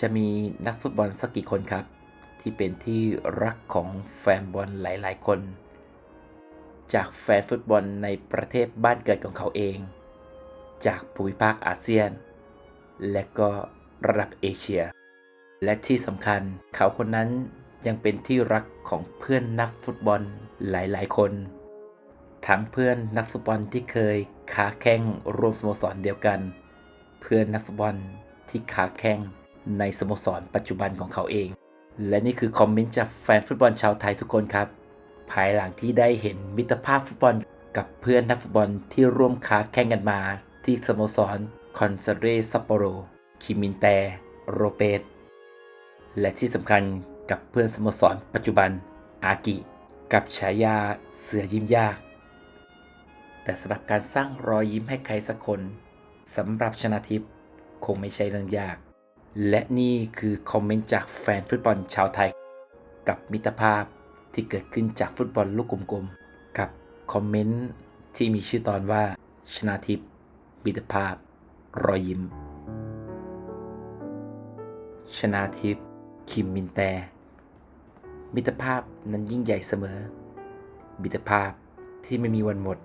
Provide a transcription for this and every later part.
จะมีนักฟุตบอลสักกี่คนครับ ที่เป็นที่รักของแฟนบอลหลาย ๆ คน จากแฟนฟุตบอลในประเทศบ้านเกิดของเขาเอง จากภูมิภาคอาเซียน และก็ระดับเอเชีย และที่สำคัญเขาคนนั้นยังเป็นที่รักของเพื่อนนักฟุตบอลหลาย ๆ คน ทั้งเพื่อนนักฟุตบอลที่เคยค้าแข่งรวมสโมสรเดียวกัน เพื่อนนักฟุตบอลที่ค้าแข่ง ในสโมสรปัจจุบันของเขาเอง และนี่คือคอมเมนต์จากแฟนฟุตบอลชาวไทยทุกคนครับ ภายหลังที่ได้เห็นมิตรภาพฟุตบอลกับเพื่อนนักฟุตบอลที่ร่วมค้าแข่งกันมาที่สโมสรคอนซเรซัปโปโร คิมินแต โรเปตและที่สำคัญกับเพื่อนสโมสรปัจจุบัน อากิ กับฉายาเสือยิ้มยาก แต่สำหรับการสร้างรอยยิ้มให้ใครสักคนสำหรับชนะทิพย์คงไม่ใช่เรื่องยาก และนี่คือคอมเมนต์จากแฟนฟุตบอลชาวไทย กับมิตรภาพที่เกิดขึ้นจากฟุตบอลลูกกลมๆ กับคอมเมนต์ที่มีชื่อตอนว่าชนาทิพย์มิตรภาพ รอยยิ้ม ชนาทิพย์คิมมินแต มิตรภาพนั้นยิ่งใหญ่เสมอ มิตรภาพที่ไม่มีวันหมด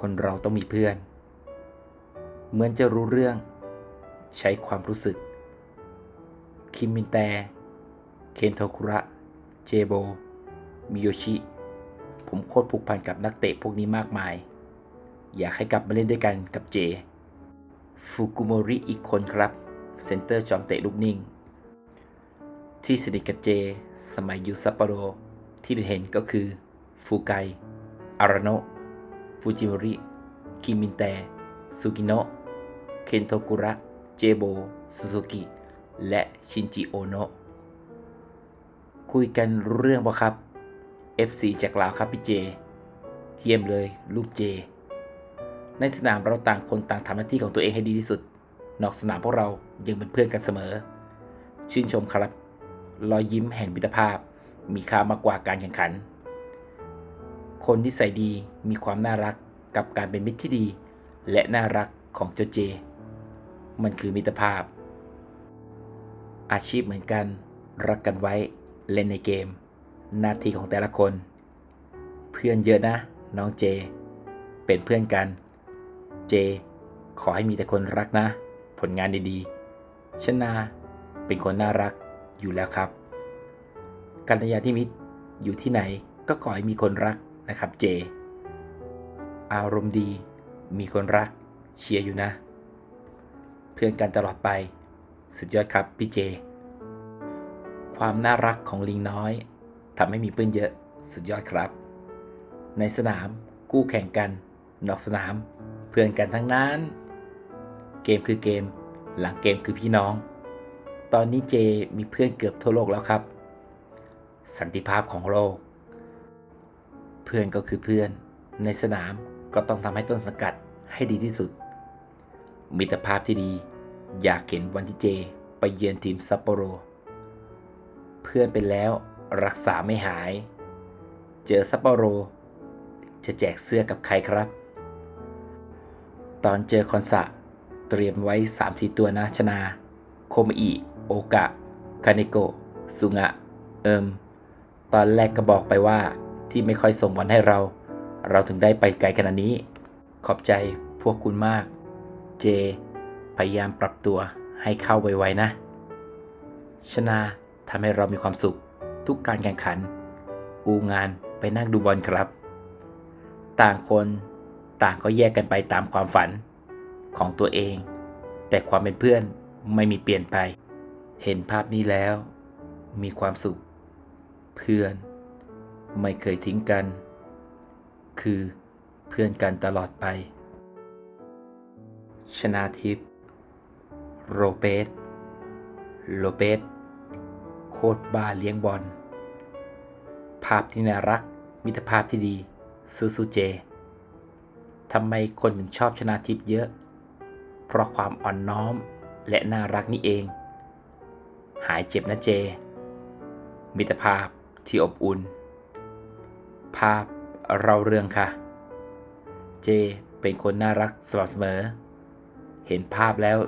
คนเราต้องมีเพื่อน เหมือนจะรู้เรื่อง ใช้ความรู้สึก คิมมินแต เคนโทคุระ เจโบ มิโยชิ ผมโคตรผูกพันกับนักเตะพวกนี้มากมาย อยากให้กลับมาเล่นด้วยกันกับเจฟุกุโมริอีกคนครับ เซนเตอร์จอมเตะลูกนิ่ง ที่สนิทกับเจ สมัยอยูซัปโปโรที่เห็นก็คือ ฟูไก อาราโนะฟูจิโมริ คิมินแตซูกิโนะ เคนโทกุระ เจโบซูซูกิและชินจิโอโนะคุยกันรู้เรื่องปะครับ FC จากลาวครับพี่เจเยี่ยมเลยลูกเจ ในสนามเราต่างคนต่างทำหน้าที่ของตัวเองให้ดีที่สุด นอกสนามพวกเรายังเป็นเพื่อนกันเสมอ ชื่นชมครับ รอยยิ้มแห่งมิตรภาพ มีค่ามากกว่าการแข่งขัน คนที่ใส่ดีมีความน่ารักกับการเป็นมิตรที่ดี และน่ารักของเจ้าเจ มันคือมิตรภาพ อาชีพเหมือนกัน รักกันไว้เล่นในเกม หน้าที่ของแต่ละคน เพื่อนเยอะนะ น้องเจ เป็นเพื่อนกัน เจ ขอให้มีแต่คนรักนะ ผลงานดีๆชนาเป็นคนน่ารักอยู่แล้วครับ กัลยาณมิตรอยู่ที่ไหนก็ขอให้มีคนรักนะครับเจ อารมณ์ดี มีคนรัก เชียร์อยู่นะ เพื่อนกันตลอดไป สุดยอดครับพี่เจ ความน่ารักของลิงน้อยทำให้มีเพื่อนเยอะ สุดยอดครับ ในสนามกู้แข่งกัน นอกสนาม เพื่อนกันทั้งนั้น เกมคือเกม หลังเกมคือพี่น้อง ตอนนี้เจมีเพื่อนเกือบทั่วโลกแล้วครับ สันติภาพของโลก เพื่อนก็คือเพื่อน ในสนามก็ต้องทำให้ต้นสังกัดให้ดีที่สุด มิตรภาพที่ดี อยากเห็นวันที่เจ ไปเยือนทีมซัปโปโร เพื่อนเป็นแล้วรักษาไม่หาย เจอซัปโปโร จะแจกเสื้อกับใครครับ ตอนเจอคอนสะเตรียมไว้3-4ตัวนะชนา โคมอิ โอกะ คาเนโกสุงะ เอิม ตอนแรกก็บอกไปว่าที่ไม่ค่อยส่งบอลให้เรา เราถึงได้ไปไกลขนาดนี้ ขอบใจพวกคุณมาก เจ พยายามปรับตัวให้เข้าไวๆนะ ชนาทำให้เรามีความสุข ทุกการแข่งขัน อูงานไปนั่งดูบอลครับ ต่างคนต่างก็แยกกันไปตามความฝันของตัวเอง แต่ความเป็นเพื่อนไม่มีเปลี่ยนไป เห็นภาพนี้แล้ว มีความสุข เพื่อนไม่เคยทิ้งกัน คือเพื่อนกันตลอดไป ชนาทิพย์โรเบตโรเบตโคตรบ้าเลี้ยงบอล ภาพที่น่ารัก มิตรภาพที่ดีซูซูเจทำไมคนถึงชอบชนาทิพย์เยอะ เพราะความอ่อนน้อมและน่ารักนี่เอง หายเจ็บนะเจ มิตรภาพที่อบอุ่น ภาพเราเรื่องค่ะ เจเป็นคนน่ารักสม่ำเสมอ เห็นภาพแล้ว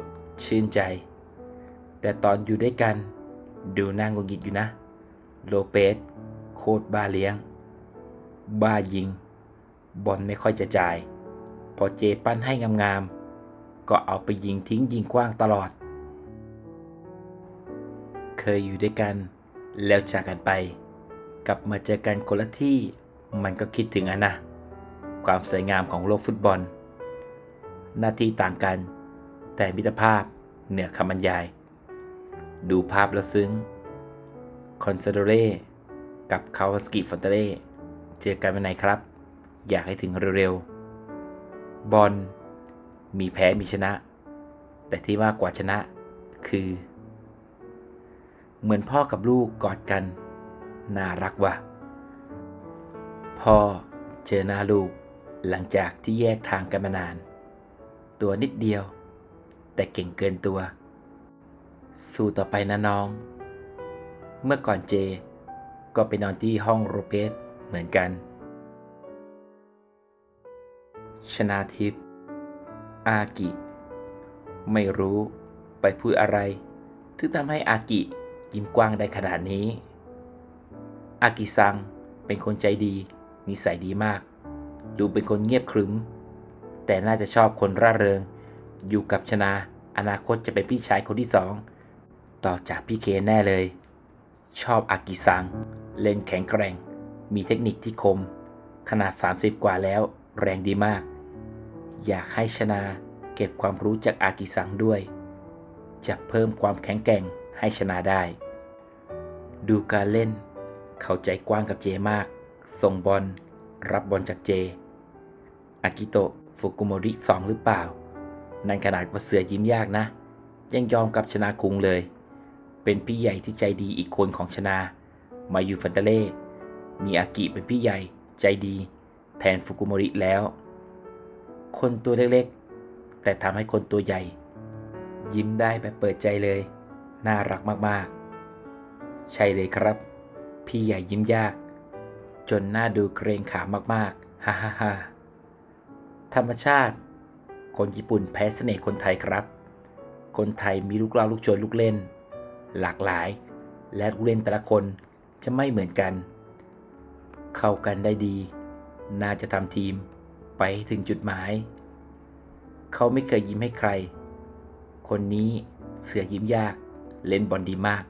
ชื่นใจ แต่ตอนอยู่ด้วยกัน ดูน่างงงิดอยู่นะ โลเปสโคตรบ้าเลี้ยง บ้ายิง บอลไม่ค่อยจะจ่าย พอเจปั้นให้งามๆ ก็เอาไปยิงทิ้งยิงกว้างตลอด เคยอยู่ด้วยกัน แล้วจากกันไป กลับมาเจอกันคนละที่มันก็คิดถึงอะนะ ความสวยงามของโลกฟุตบอล หน้าที่ต่างกัน แต่มิตรภาพเหนือคำบรรยาย ดูภาพแล้วซึ้งคอนซาโดเร่กับคาวาสกิฟอนเตเล่เจอกันวันไหนครับ อยากให้ถึงเร็วๆ บอลมีแพ้มีชนะ แต่ที่มากกว่าชนะคือ เหมือนพ่อกับลูกกอดกัน น่ารักว่ะ พ่อเจอหน้าลูกหลังจากที่แยกทางกันมานาน ตัวนิดเดียว แต่เก่งเกินตัว สู้ต่อไปนะน้อง เมื่อก่อนเจ ก็ไปนอนที่ห้องโรเปสเหมือนกัน ชนาทิพย์อากิ ไม่รู้ไปพูดอะไร ถึงทำให้อากิยิ้มกว้างได้ขนาดนี้ อากิซังเป็นคนใจดี นิสัยดีมาก ดูเป็นคนเงียบขรึมแต่น่าจะชอบคนร่าเริง อยู่กับชนาอนาคตจะเป็นพี่ชายคนที่สองต่อจากพี่เคแน่เลย ชอบอากิซัง เล่นแข็งแกร่ง มีเทคนิคที่คม ขนาด 30 กว่าแล้ว แรงดีมาก อยากให้ชนาเก็บความรู้จากอากิซังด้วย จะเพิ่มความแข็งแกร่งให้ชนะได้ ดูการเล่น เข้าใจกว้างกับเจมาก ส่งบอล รับบอลจากเจ อากิโตะฟุกุโมริสองหรือเปล่า นั่นขนาดว่าเสือยิ้มยากนะ ยังยอมกับชนาคุงเลย เป็นพี่ใหญ่ที่ใจดีอีกคนของชนา มาอยู่ฟันเตเล่ มีอากิเป็นพี่ใหญ่ใจดี แทนฟุกุโมริแล้ว คนตัวเล็กๆ แต่ทำให้คนตัวใหญ่ ยิ้มได้แบบเปิดใจเลย น่ารักมากๆ ใช่เลยครับ พี่ใหญ่ยิ้มยาก จนหน่าดูเกรงขามมากๆ ฮ่าฮ่าฮ่าธรรมชาติ คนญี่ปุ่นแพ้เสน่ห์คนไทยครับ คนไทยมีลูกเล่าลูกชนลูกเล่น หลากหลาย และลูกเล่นแต่ละคนจะไม่เหมือนกัน เข้ากันได้ดี น่าจะทำทีมไปถึงจุดหมาย เขาไม่เคยยิ้มให้ใคร คนนี้เสือยิ้มยาก เล่นบอลดีมาก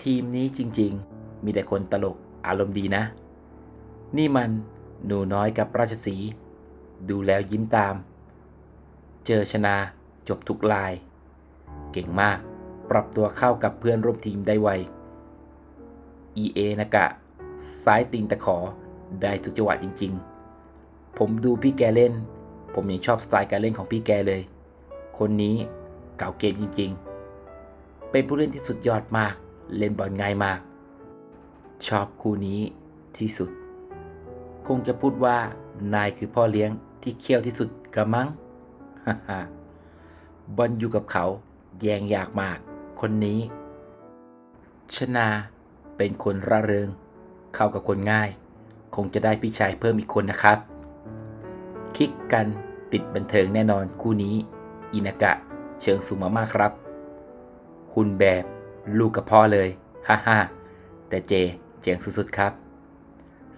ทีมนี้จริงๆ มีแต่คนตลกอารมณ์ดีนะ นี่มันหนูน้อยกับราชสี ดูแล้วยิ้มตาม เจอชนะจบทุกลาย เก่งมาก ปรับตัวเข้ากับเพื่อนร่วมทีมได้ไว EA นากะ ซ้ายติงตะขอ ได้ทุกจังหวะจริง ๆ ผมดูพี่แกเล่น ผมยังชอบสไตล์การเล่นของพี่แกเลย คนนี้เก่าเกมจริง ๆ เป็นผู้เล่นที่สุดยอดมาก เล่นบอลง่ายมาก ชอบคู่นี้ที่สุด คงจะพูดว่านายคือพ่อเลี้ยงที่เคี่ยวที่สุดกระมัง บอลอยู่กับเขาแยงยากมาก คนนี้ ชนาเป็นคนร่าเริง เข้ากับคนง่าย คงจะได้พี่ชายเพิ่มอีกคนนะครับ คลิกกันติดบันเทิงแน่นอนคู่นี้ อินากะเชิงสูงมากๆครับ หุ่นแบบลูกกับพ่อเลย ฮ่าฮ่าแต่เจเจ๋งสุดๆครับ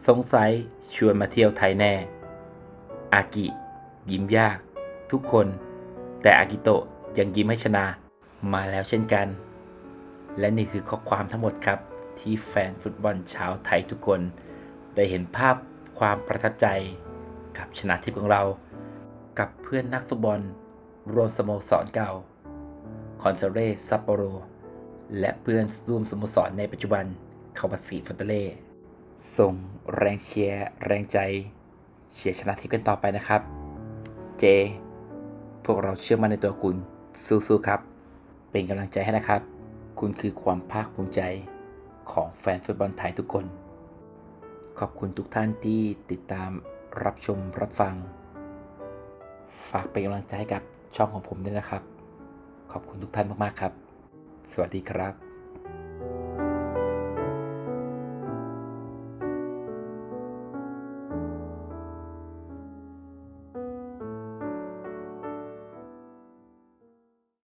สงสัยชวนมาเที่ยวไทยแน่ อากิ ยิ้มยาก ทุกคน แต่อากิโตะยังยิ้มให้ชนะมาแล้วเช่นกัน และนี่คือข้อความทั้งหมดครับ ที่แฟนฟุตบอลชาวไทยทุกคน ได้เห็นภาพความประทับใจกับชนะทิพย์ของเรา กับเพื่อนนักฟุตบอลรวมสโมสรเก่า คอนเซเรซัปโปโร และเพื่อนร่วมสโมสรในปัจจุบันคาวาสีฟอนเตเล่ส่งแรงเชียร์ แรงใจ เชียร์ชนะทิพย์กันต่อไปนะครับ เจ พวกเราเชื่อมั่นในตัวคุณ สู้ๆครับ เป็นกำลังใจให้นะครับ คุณคือความภาคภูมิใจของแฟนฟุตบอลไทยทุกคน ขอบคุณทุกท่านที่ติดตามรับชมรับฟัง ฝากเป็นกำลังใจให้กับช่องของผมด้วยนะครับ ขอบคุณทุกท่านมากๆครับ สวัสดีครับ